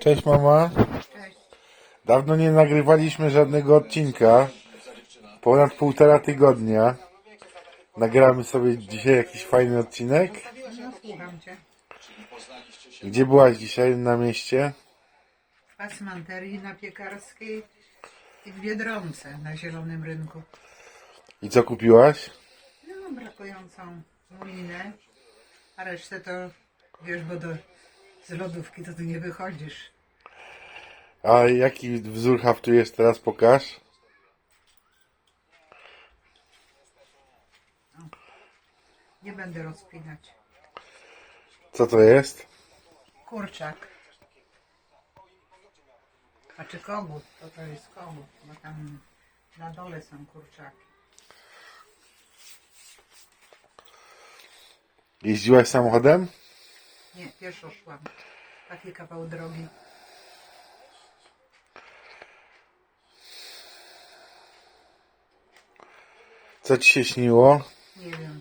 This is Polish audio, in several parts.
Cześć mama. Cześć. Dawno nie nagrywaliśmy żadnego odcinka. Ponad półtora tygodnia. Nagramy sobie dzisiaj jakiś fajny odcinek. Gdzie byłaś dzisiaj na mieście? W pasmanterii na piekarskiej i w Biedronce na Zielonym Rynku. I co kupiłaś? No, brakującą mulinę, a resztę to, wiesz, bo do, z lodówki to ty nie wychodzisz. A jaki wzór haftu jest teraz? Pokaż. Nie będę rozpinać. Co to jest? Kurczak. A czy kogut? To to jest kogut, bo tam na dole są kurczaki. Jeździłaś samochodem? Pieszo szłam. Taki kawał drogi. Co ci się śniło? Nie wiem.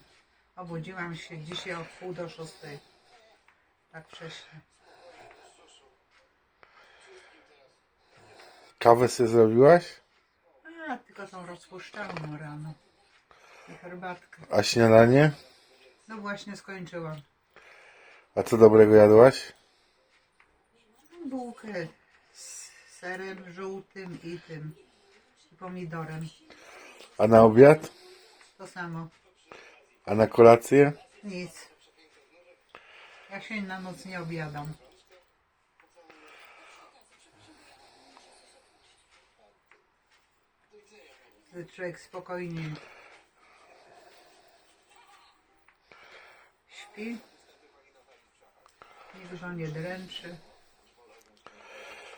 Obudziłam się dzisiaj o pół do szóstej. Tak wcześnie. Kawę sobie zrobiłaś? A, tylko tą rozpuszczalną rano. I herbatkę. A śniadanie? No właśnie skończyłam. A co dobrego jadłaś? Bułkę z serem żółtym i tym. I pomidorem. A na obiad? To samo. A na kolację? Nic. Ja się na noc nie obiadam. Wtedy Człowiek spokojnie śpi. Nie dręczy.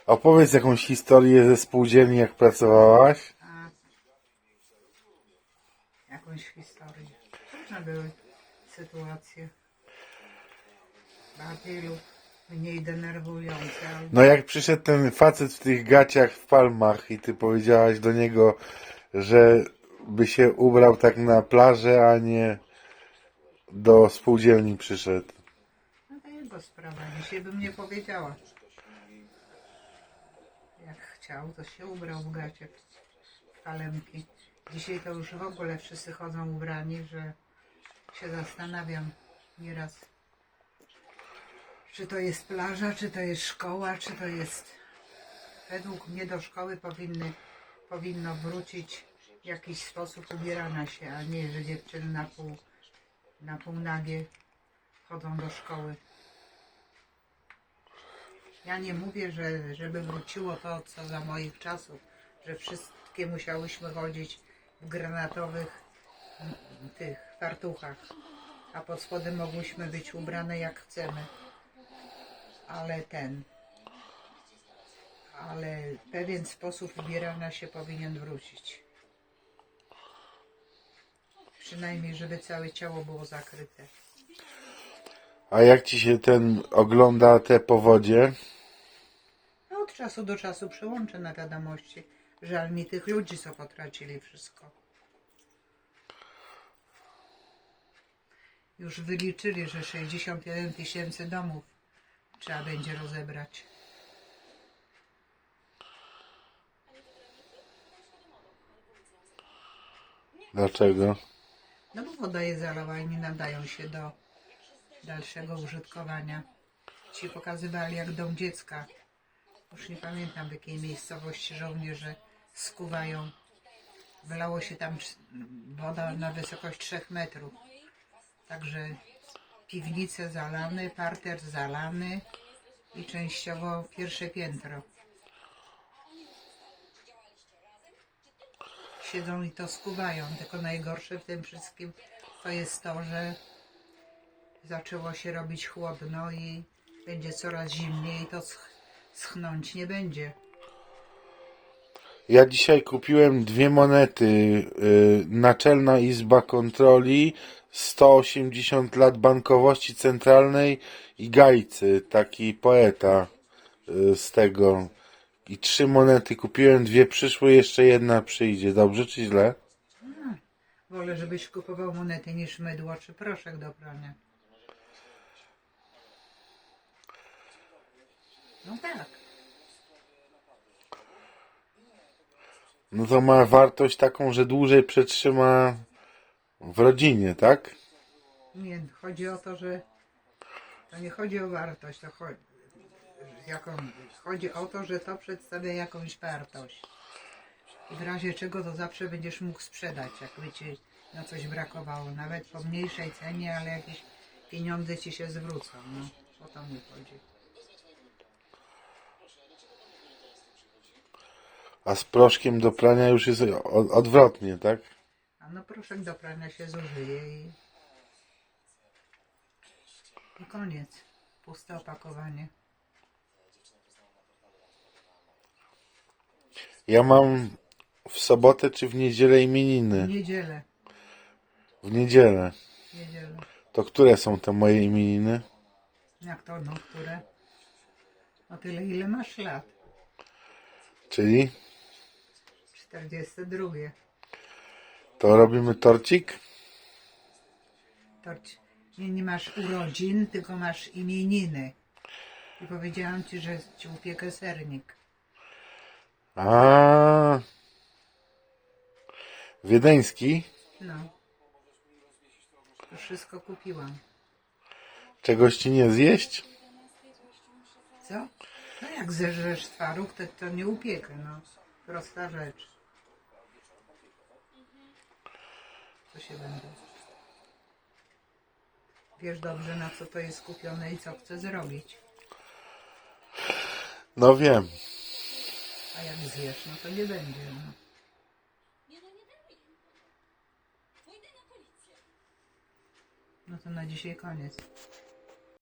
Opowiedz jakąś historię ze spółdzielni, jak pracowałaś. A jakąś historię. Różne były sytuacje. Bardziej lub mniej denerwujące. ale No jak przyszedł ten facet w tych gaciach w palmach i ty powiedziałaś do niego, że by się ubrał tak na plażę, a nie do spółdzielni przyszedł. Jego sprawa. Dzisiaj bym nie powiedziała. Jak chciał, to się ubrał w gacie w palemki. Dzisiaj to już w ogóle wszyscy chodzą ubrani, że się zastanawiam nieraz. Czy to jest plaża, czy to jest szkoła, czy to jest... Według mnie do szkoły powinny, powinno wrócić jakiś sposób ubierania się, a nie, że dziewczyny na pół, na pół nagie chodzą do szkoły. Ja nie mówię, że żeby wróciło to, co za moich czasów, że wszystkie musiałyśmy chodzić w granatowych m, tych fartuchach, a pod spodem mogłyśmy być ubrane jak chcemy. Ale ten, ale pewien sposób ubierania się powinien wrócić. Przynajmniej, żeby całe ciało było zakryte. A jak ci się ten ogląda te powodzie? Od czasu do czasu przyłączę na wiadomości. Żal mi tych ludzi, co potracili wszystko. Już wyliczyli, że 61 tysięcy domów trzeba będzie rozebrać. Dlaczego? No bo woda jest zalała i nie nadają się do dalszego użytkowania. Ci pokazywali jak dom dziecka. Już nie pamiętam w jakiej miejscowości żołnierze skuwają. Wylało się tam woda na wysokość 3 metrów. Także piwnice zalane, parter zalany i częściowo pierwsze piętro. Siedzą i to skuwają, tylko najgorsze w tym wszystkim to jest to, że zaczęło się robić chłodno i będzie coraz zimniej to schnąć nie będzie. Ja dzisiaj kupiłem dwie monety. Yy, Naczelna Izba Kontroli, 180 lat bankowości centralnej i Gajcy, taki poeta yy, z tego. I trzy monety kupiłem, dwie przyszły, jeszcze jedna przyjdzie. Dobrze czy źle? Wolę, żebyś kupował monety niż mydło czy proszek do prania. No tak. No to ma wartość taką, że dłużej przetrzyma w rodzinie, tak? Nie, chodzi o to, że to nie chodzi o wartość, to chodzi, jaką, chodzi o to, że to przedstawia jakąś wartość. I w razie czego to zawsze będziesz mógł sprzedać, jakby ci na coś brakowało, nawet po mniejszej cenie, ale jakieś pieniądze ci się zwrócą. No, o to mi chodzi. A z proszkiem do prania już jest odwrotnie, tak? A no proszek do prania się zużyje i, i koniec. Puste opakowanie. Ja mam w sobotę czy w niedzielę W imieniny? niedzielę. W niedzielę. w Niedzielę. To które są te moje imieniny? Jak to, no, które? O tyle, ile masz lat. Czyli 42. to robimy torcik? Torć. Nie, nie masz urodzin, tylko masz imieniny. I powiedziałam ci, że ci upiekę sernik. A. Wiedeński? No. To wszystko kupiłam. Czegoś ci nie zjeść? Co? No jak zeżresz twaróg, to, to nie upiekę, no. Prosta rzecz. Co się będę? Wiesz dobrze, na co to jest kupione i co chcę zrobić. No wiem. A jak zjesz, no to nie będzie. No. No to na dzisiaj koniec.